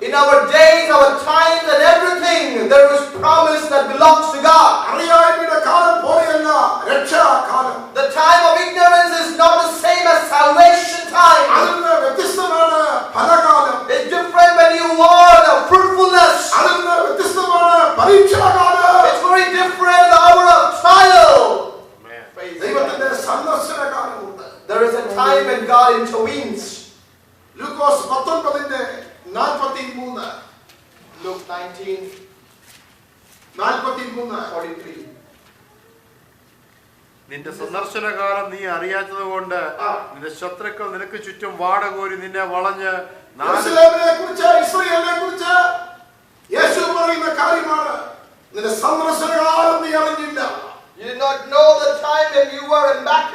In our days, our times, and everything, there is promise that belongs to God. The time of ignorance is not the same as salvation time. It's different when you want fruitfulness. It's very different hour of trial. There is a time when God intervenes. ലൂക്കോസ് പത്തൊൻപതിന്റെ നാൽപ്പത്തി മൂന്ന് Luke 19, നാൽപ്പത്തി മൂന്ന് 43. നിന്റെ സന്ദർശനകാലം നീ അറിയാത്തത് കൊണ്ട്. നിന്റെ ശത്രുക്കൾ നിനക്ക് ചുറ്റും വാടകോരി നിന്നെ വളഞ്ഞ് യേശു പറയുന്ന കാര്യമാണ്. നിന്റെ സന്ദർശനകാലം നീ അറിഞ്ഞില്ല. You did not know the time when you were in അതുകൊണ്ട്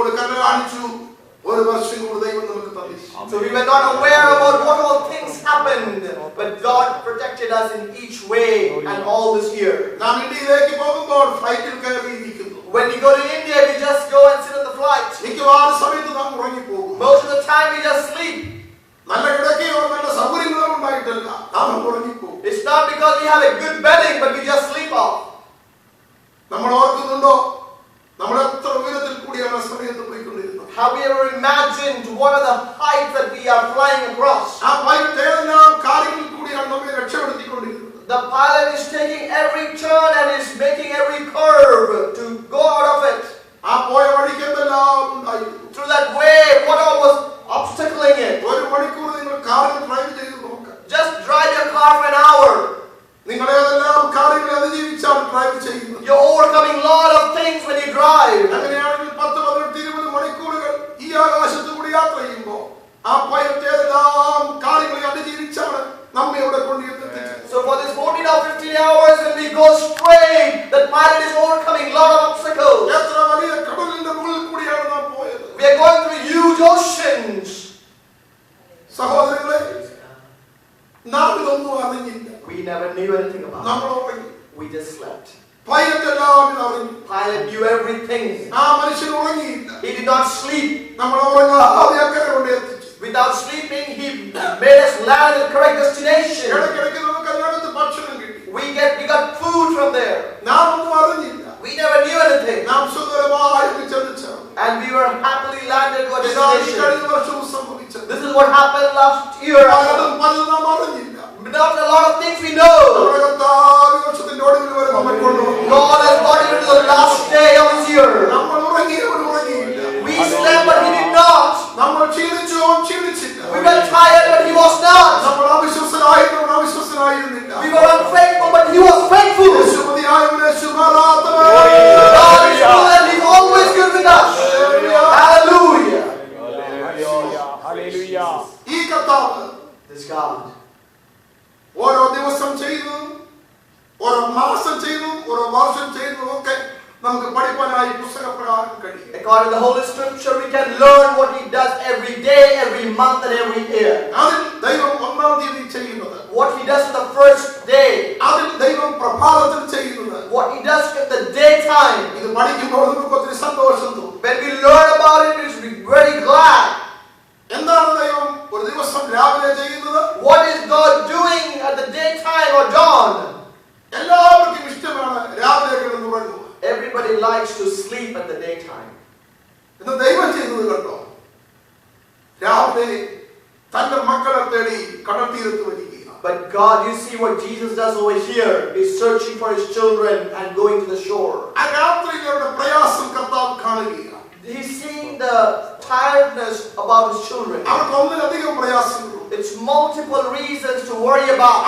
ദൈവം നമ്മോട് കണ്ണു കാണിച്ചു ഒരു വർഷം കൂടി ദൈവം നമുക്ക് തന്നിച്ചു So we were not aware about what all things happened, but God protected us in each way and all this year. നാം ഇന്ത്യയിലേക്ക് പോകുമ്പോൾ ഫ്ലൈറ്റിൽ കയറിയിരിക്കുന്നു When we go to India, we just go and sit on the flight. മിക്കവാറും സമയത്ത് നാം ഉറങ്ങിപ്പോകും Most of the time, we just sleep. നല്ല കിടക്കയോ നല്ല സൗകര്യങ്ങളോ ഉണ്ടായിട്ടല്ല നാം ഉറങ്ങിപ്പോകും It's not because we have a good bedding, but we just sleep off. നമ്മൾ ഓർക്കുന്നുണ്ടോ നമ്മൾ എത്ര ഉയരത്തിൽ കൂടിയാണ് ആ സമയത്ത് പോയിക്കൊണ്ടിരുന്നത് Have we ever imagined what are the heights that we are flying across? ആ പൈലറ്റ് ഏതെല്ലാം കാര്യങ്ങളിൽ കൂടിയാണ് നമ്മെ രക്ഷപ്പെടുത്തിക്കൊണ്ടിരുന്നത് The pilot is taking every turn and is making every curve to go out of it. ആ പോയ വഴിക്ക് എന്തെല്ലാം ഉണ്ടായിരുന്നു Through that way, what all was obstacling it? ഒരു മണിക്കൂർ നിങ്ങൾ കാറിൽ ഡ്രൈവ് ചെയ്ത് നോക്കാം Just drive your car for an hour. നിങ്ങൾ ഏതെല്ലാം കാര്യങ്ങളെ അതിജീവിച്ചാണ് ഡ്രൈവ് ചെയ്യുന്നത് You're overcoming a lot of things when you drive. So for this 14 or 15 hours when we go straight, the pilot is overcoming a lot of obstacles. We are going through huge oceans. We never knew anything about it. We just slept. Pilot Pilot knew everything. He did not sleep. Without sleeping, He made us land at the correct destination. We get we got food from there. We never knew anything. And we were happily landed at destination. This is what happened last year. Not a lot of things we know. likes to sleep at the daytime. ഇന്ന് ദൈവം ചെയ്തത് കണ്ടോ രാവിലെ തന്റെ മക്കളെ തേടി കടൽ തീരത്ത് വരികയാണ് But God, you see what Jesus does over here. He's searching for his children and going to the shore. ആ രാത്രികളുടെ പ്രയാസം കർത്താവ് കാണുകയാണ് He's seeing the tiredness about his children. It's multiple reasons to worry about.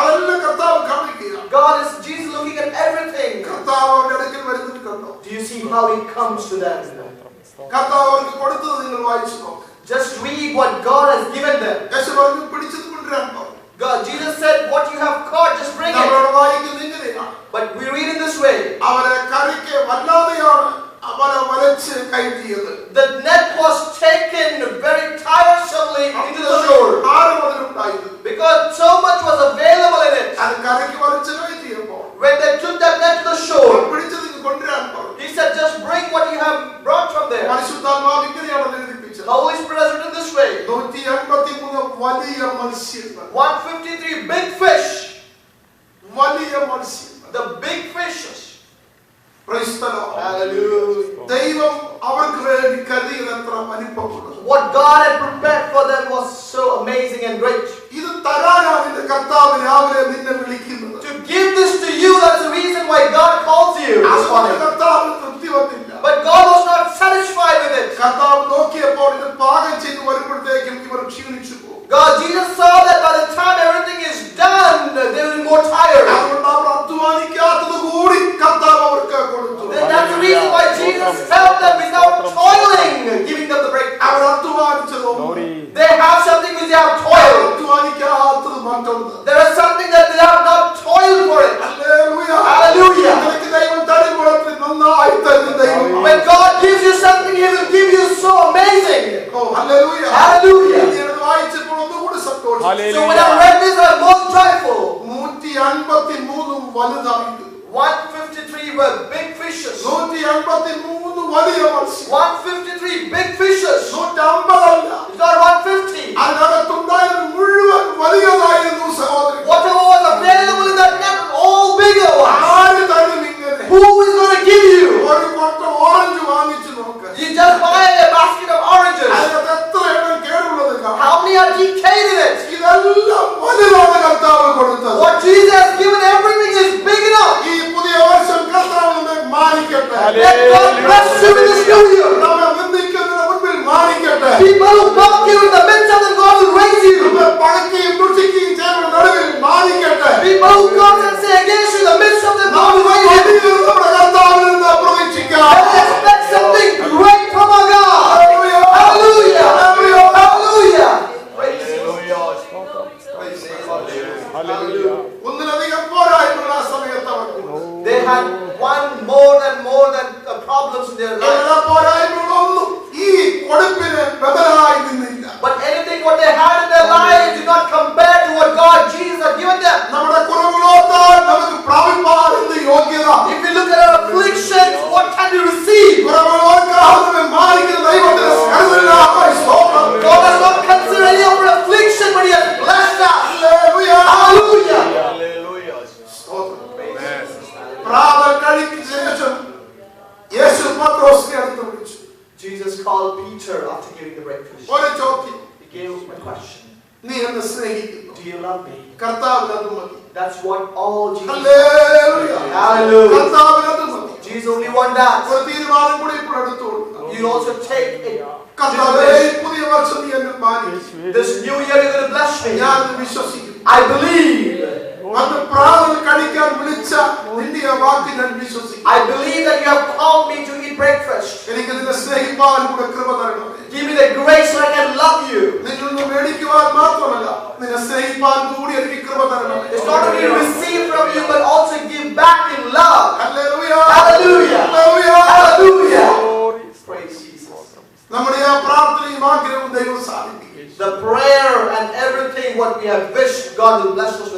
God is Jesus looking at everything. Do you see how he comes to them? Just read what God has given them. God Jesus said what you have caught just bring it. But we read it this way. The net was taken very tiresomely into the shore ആരും അതിലുണ്ടായിരുന്നു because so much was available in it. അത് കരയ്ക്ക് വലിച്ച് കയറ്റിയപ്പോൾ When they took that net to the shore, പിടിച്ചത് ഇങ്ങ് കൊണ്ടുവരാൻ പറഞ്ഞു he said, Just bring what you have brought from there. പരിശുദ്ധാത്മാവ് ഇങ്ങനെയാണ് അത് എഴുതിപ്പിച്ചത് The Holy Spirit has written this way നൂറ്റി എൺപത്തി മൂന്ന് വലിയ മത്സ്യങ്ങൾ 153 big fish, വലിയ മത്സ്യങ്ങൾ the big fishes. Praise the Lord. Hallelujah. ദൈവം അവർക്ക് വേണ്ടി കരുതിയത് എത്ര വലിപ്പമുള്ളത് what God had prepared for them was so amazing and great. To give this to you, that's the reason why God calls you. But God was not satisfied with it. God, Jesus saw that by the time everything is done, they will be more tired. The prayer and everything what we have wished, God will bless us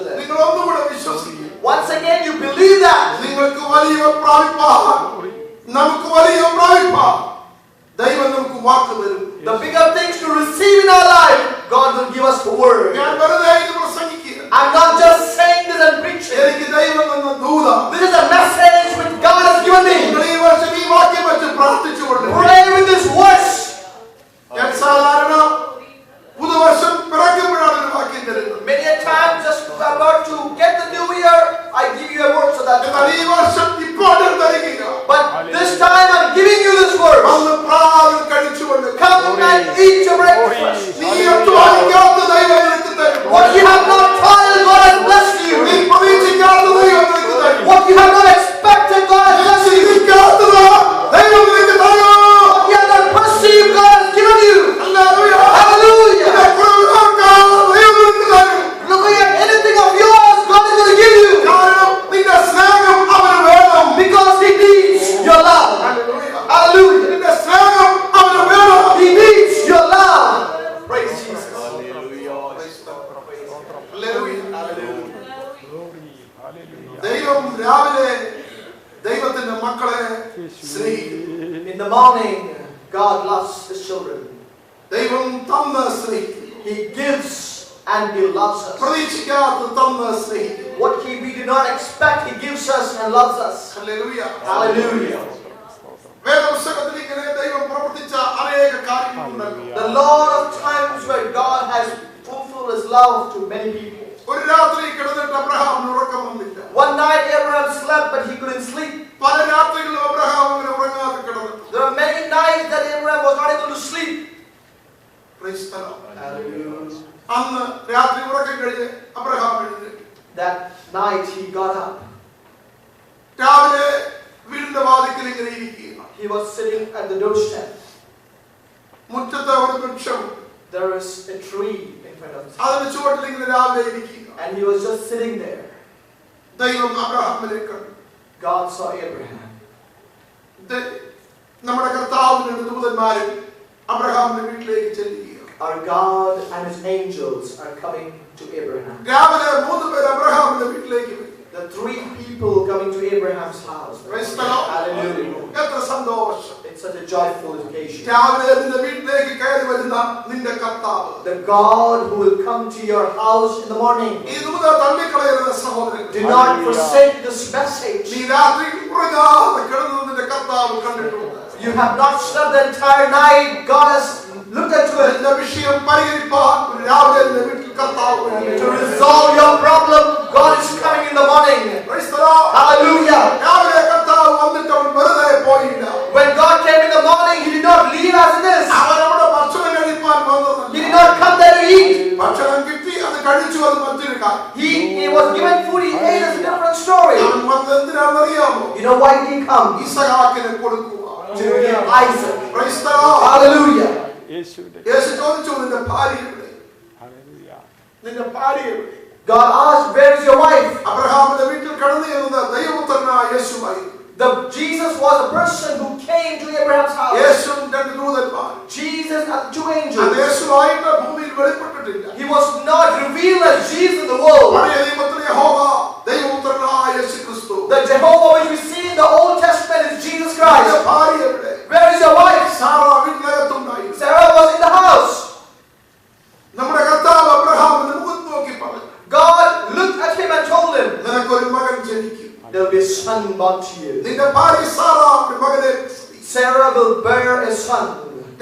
fulfilled His love to many people. ഒരു രാത്രി കിടന്നിട്ട് അബ്രഹാമിന് ഉറക്കം വന്നില്ല One night Abraham slept, but he couldn't sleep. പല രാത്രികളിലും Abraham അങ്ങനെ ഉറങ്ങാതെ കിടന്നിട്ട് There were many nights that Abraham was not able to sleep. Praise the Lord. Hallelujah. അന്ന് രാത്രി ഉറക്കം കഴിഞ്ഞ് അബ്രഹാം എഴുന്നേറ്റു That night he got up. രാവിലെ വീടിന്റെ വാതിക്കൽ ഇങ്ങനെ ഇരിക്കുക He was sitting at the doorstep. മുറ്റത്ത് ഒരു വൃക്ഷമുണ്ട് There is a tree in front of him. അതിന് ചുവട്ടിൽ ഇങ്ങനെ രാവിലെ ഇരിക്കുക And he was just sitting there. ദൈവം അബ്രഹാമിനെ കണ്ടു God saw Abraham. ദ- നമ്മുടെ കർത്താവിന്റെ ദൂതന്മാരും അബ്രഹാമിന്റെ വീട്ടിലേക്ക് ചെല്ലുക Our God and his angels are coming to Abraham. രാവിലെ മൂന്ന് പേർ അബ്രഹാമിന്റെ വീട്ടിലേക്ക് വരും The three people coming to Abraham's house. Praise the Lord. Hallelujah. എത്ര സന്തോഷം It's such a joyful occasion. രാവിലെ നിന്റെ വീട്ടിലേക്ക് കയറി വരുന്ന നിന്റെ കർത്താവ് The God who will come to your house in the morning. ഈ ദൂത തള്ളിക്കളയരുത് സഹോദരൻ Do not forsake this message. നീ രാത്രി ഉറങ്ങാതെ കിടന്നു നിന്റെ കർത്താവ് കണ്ടിട്ടുണ്ട് You have not slept the entire night. God has looked into it. നിന്റെ വിഷയം പരിഹരിപ്പാൻ ഒരു രാവിലെ നിന്റെ വീട്ടിൽ കർത്താവ് വരും. To resolve your problem, God is coming in the morning. Praise the Lord. Hallelujah. രാവിലെ കർത്താവ് വന്നിട്ട് അവൻ വെറുതെ പോയില്ല When God came in the morning, He did not leave as it is. അവൻ ഭക്ഷണം കിട്ടി അത് കഴിച്ചു അത് മറ്റൊരു കാര്യം He, he was given food, he ate is a different story. അവൻ വന്നത് എന്തിനാണെന്നറിയാമോ You know why did he come? ഇസഹാക്കിനെ കൊടുക്കുക To give Isaac. Praise the Lord. Hallelujah. യേശുവിന്റെ യേശു ചോദിച്ചു നിന്റെ ഭാര്യ എവിടെ ഹല്ലേലൂയ. നിന്റെ ഭാര്യ എവിടെ God asked, Where is your wife? അബ്രഹാമിന്റെ വീട്ടിൽ കടന്നു ചെന്നത് ദൈവപുത്രനായ യേശുവായിരുന്നു The Jesus was a person who came to Abraham's house. യേശുവും രണ്ട് ദൂതന്മാർ Jesus and two അത് angels. യേശുവായിട്ട് ഭൂമിയിൽ വെളിപ്പെട്ടിട്ടില്ല He was not revealed as Jesus in the world. പഴയ നിയമത്തിലെ യഹോവ ദൈവപുത്രനായ യേശു ക്രിസ്തു The Jehovah which we see in the Old Testament is Jesus നിന്റെ Christ. ഭാര്യ എവിടെ Where is your wife? Sara വീട്ടിനകത്തുണ്ടായിരുന്നു Sarah was in the house. നമ്മുടെ കർത്താവ് അബ്രഹാമിന്റെ മുഖത്ത് നോക്കി പറഞ്ഞു God looked at him and told him, നിനക്കൊരു മകൻ ജനിക്കും There will be a son born to you. നിന്റെ ഭാര്യ സാറ ഒരു മകനെ Sarah will bear a son.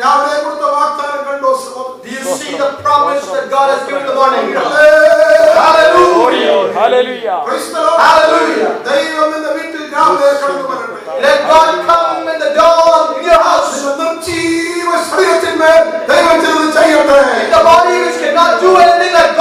രാവിലെ you see the promise that God has given the morning? Hallelujah. Hallelujah. Praise the Lord. Hallelujah. Let God come in the dawn in your house. ദൈവം ചെയ്യട്ടെ The body which cannot do anything like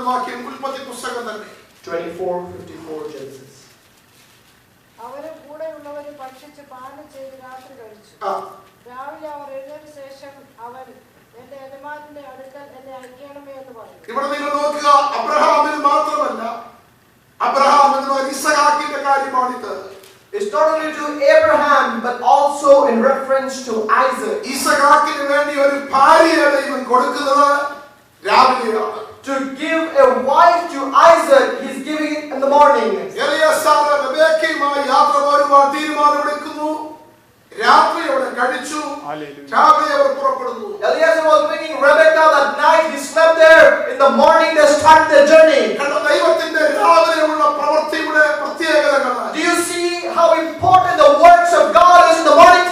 ഒന്നാമത്തെ വാക്യം ഉൽപ്പത്തി പുസ്തകം തന്നെ. 24:54 Genesis. അവരെ കൂടെയുള്ളവരെ ഭക്ഷിച്ച് പാനം ചെയ്ത് രാത്രി കഴിച്ചു. രാവിലെ അവർ എഴുന്നേറ്റ ശേഷം അവൻ എന്റെ യജമാനന്റെ അടുക്കൽ എന്നെ അയക്കണമേ എന്ന് പറഞ്ഞു. ഇവിടെ നിങ്ങൾ നോക്കുക അബ്രഹാമിന് മാത്രമല്ല അബ്രഹാം എന്ന് പറയുന്ന ഇസഹാക്കിന്റെ കാര്യമാണിത്. It's not only to Abraham, but also in reference വേണ്ടി ഒരു ഭാര്യയെ ദൈവം കൊടുക്കുന്നത്. രാവിലെയാണ്. to give a wife to Isaac, he's giving it in the morning. Elias was bringing Rebecca that night. He slept there. In the morning they start their journey. do you see how important the works of God is in the morning?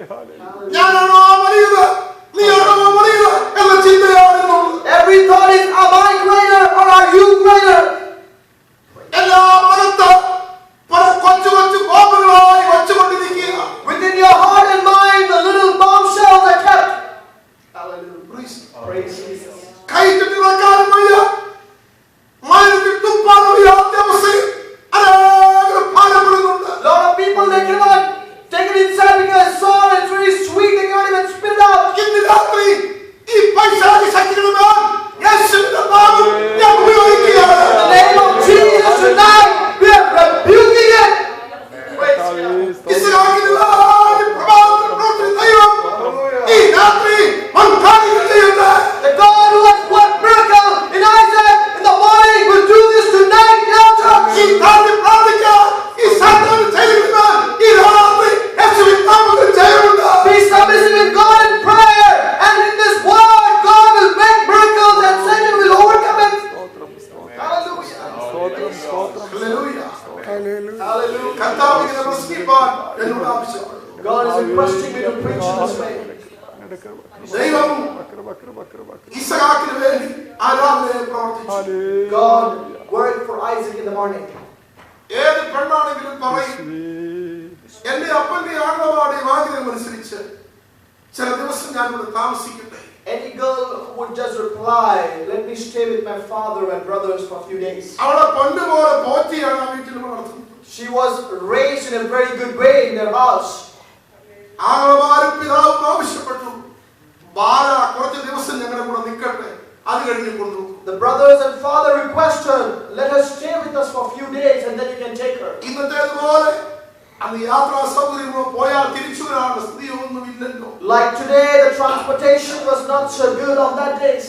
Hallelujah. father requests her, let her stay with us for a few days and then you can take her. like today the transportation was not so good on that day.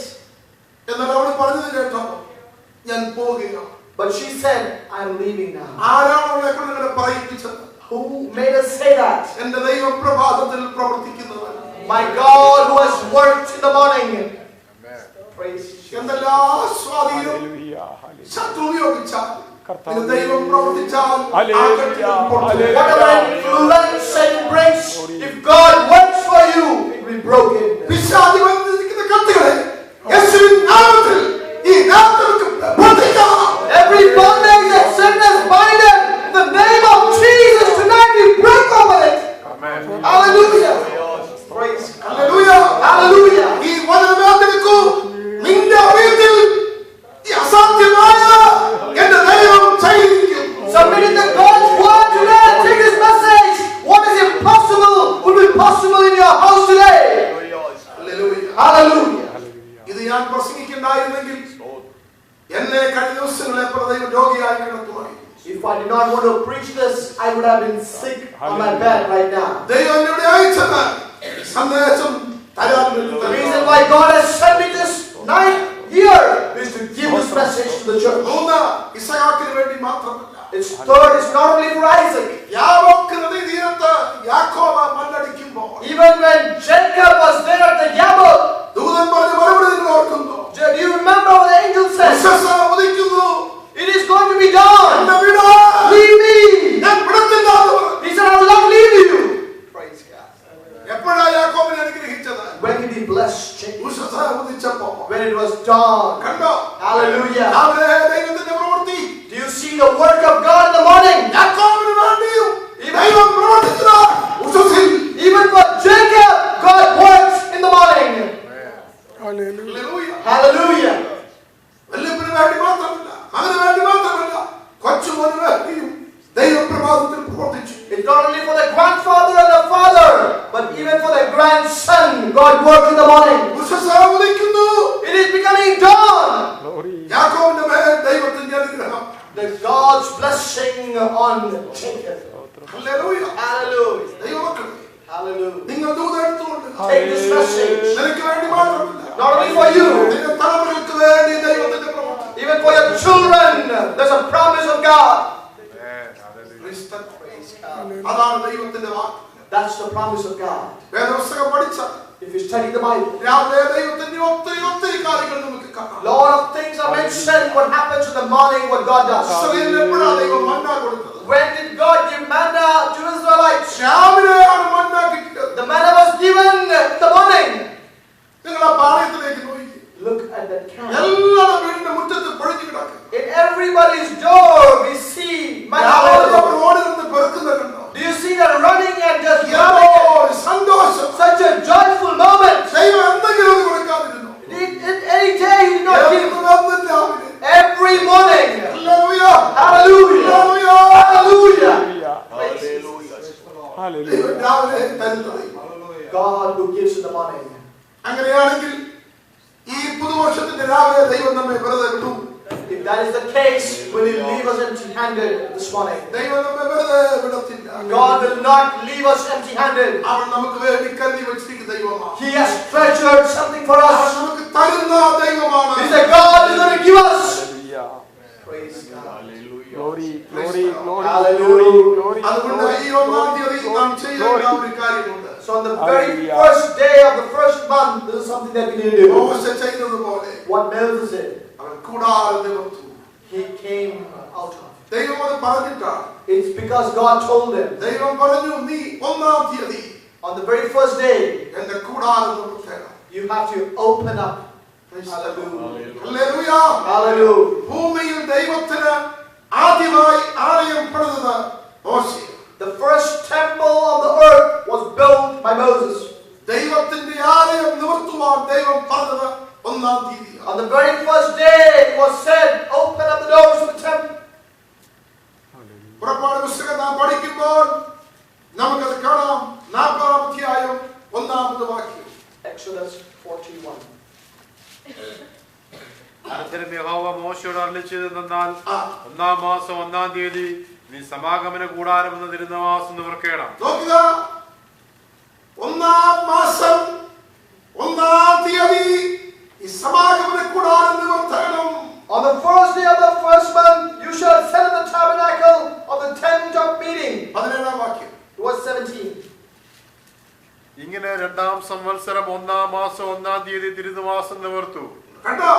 but she said i'm leaving now. who made us say that? my god who has worked in the morning. എന്തെല്ലാ സ്വാധീനം? ശത്രു ഉപയോഗിച്ച ദൈവം പ്രവർത്തിച്ചാൽ പിശാചി വന്നിരിക്കുന്ന കത്തുകളെ യേശുവിൻ നാമത്തിൽ ഈ നാമത്തിൽ When it was dawn. കണ്ടോ Hallelujah. രാവിലെ ദൈവത്തിന്റെ പ്രവൃത്തി Do you see the work of God അതാണ് ദൈവത്തിന്റെ വാക്ക് That's the promise of God. വേദപുസ്തകം പഠിച്ച If you study the Bible, രാവിലെ ദൈവത്തിന്റെ ഒത്തിരി ഒത്തിരി കാര്യങ്ങൾ നമുക്ക് കാണാം a lot of things are mentioned. What happens in the morning, what God does. ഇസ്രായേലിന് എപ്പോഴാണ് ദൈവം മന്ന കൊടുത്തത് When did God give manna to Israelites? രാവിലെയാണ് മന്ന കിട്ടിയത് The manna was given in the morning. നിങ്ങൾ ആ പാളയത്തിലേക്ക് നോക്കി Look at the camp. എല്ലാവരുടെ വീടിന്റെ മുറ്റത്ത് പൊഴിഞ്ഞു കിടക്കും In everybody's door, we see manna. രാവിലെ all over. അവർ ഓടി നിന്ന് പെറുക്കുന്നത് കണ്ടോ Do you see them running and just എന്തോ grabbing it? ഒരു സന്തോഷം Such a joyful moment. ദൈവം എന്തെങ്കിലും ഒന്ന് കൊടുക്കാതിരുന്നു In, in any day, He did not give. എന്നും രാവിലെ Every morning. Hallelujah. Hallelujah. Hallelujah. Hallelujah. Hallelujah ദൈവം രാവിലെ തരുന്നത് God who gives in the morning. അങ്ങനെയാണെങ്കിൽ ഈ പുതുവർഷത്തിന്റെ രാവിലെ ദൈവം നമ്മെ വെറുതെ വിട്ടു If that is the case, will He leave us empty-handed this morning? ദൈവം നമ്മെ വെറുതെ വിടത്തില്ല God will not leave us empty-handed. അവൻ നമുക്ക് വേണ്ടി കരുതി വെച്ചിരിക്കുന്ന ദൈവമാണ് He has treasured something for അവൻ us. നമുക്ക് തരുന്ന ദൈവമാണ് He's a God who's going to give us. Hallelujah Praise God. Glory glory glory Hallelujah. Glory അതുകൊണ്ട് ഈ ഒന്നാം തീയതി നാം ചെയ്യേണ്ട ഒരു കാര്യമുണ്ട് So on the very Hallelujah. first day of the first month, this is something that we need to do. മോശ ചെയ്തതുപോലെ What Moses did, അവൻ കൂടാതെ നിർത്തു he came out of. ദൈവം അത് പറഞ്ഞിട്ടാണ് It's because God told him ദൈവം പറഞ്ഞു നീ ഒന്നാം തീയതി on the very first day, എന്റെ കൂടാതെ നിർത്തേണം you have to open up. Hallelujah. Hallelujah. Hallelujah. ഭൂമിയിൽ ദൈവത്തിന് ആദ്യമായി ആലയം പണിതത് മോശയാണ് The first temple of the earth was built by Moses. ദൈവത്തിന്റെ ആലയം സമാഗമന കൂടാരം എന്ന തിരുനവാസം നിവർക്കേണം നോക്കുക ഒന്നാം മാസം ഒന്നാം തീയതി ഈ സമാഗമന കൂടാരം നിവർത്തണം On the first day of the first month, you shall set the tabernacle of the tent of meeting. പതിനേഴാം വാക്യം. Verse 17. ഇങ്ങനെ രണ്ടാം സംവത്സരം ഒന്നാം മാസം ഒന്നാം തീയതി തിരുനിവാസം നിവർത്തു. കണ്ടോ?